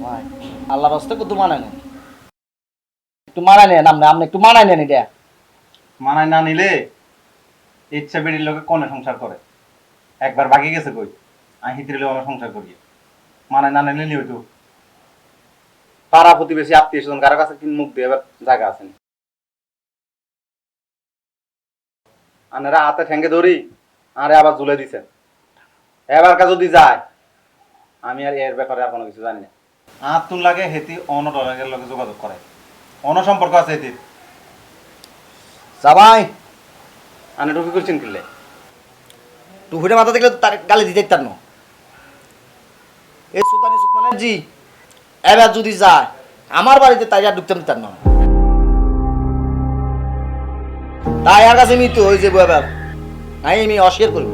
জামাই আল্লাহর কত মানায় নেন? একটু মানায় নেন আপনি আপনি একটু মানায় নেন এটা। মানায় না নিলে ইচ্ছা বেড়ির লোকে কোনে সংসার করে। একবার বাকি গেছে কই? আমি হিতির লোক আমার সংসার করি। মানায় না নিলে নিও তো পাড়া প্রতিবেশী, আত্মীয় স্বজন, কারও কাছে কি মুখ দিয়ে এবার জায়গা আছেন আনারা হাতে ঠেঙ্গে ধরি, আরে আবার ঝুলে দিছেন এবার কাজ যদি যায়, আমি আর এর ব্যাপারে আর কোনো কিছু জানি না। আত্মুন লাগে হেতি অন্য ডলারের লগে যোগাযোগ করে অন্য সম্পর্ক আছে হেতির জামাই আনে টুপি করছেন কিনলে টুকুরে মাথা দেখলে তার গালি দিতে তার না। এই সুলতানি সুলতানের জি এবার যদি যায় আমার বাড়িতে তাই আর ঢুকতে দিতার না। তাই আর কাছে মৃত্যু হয়ে যাব এবার আমি আমি অস্বীকার করব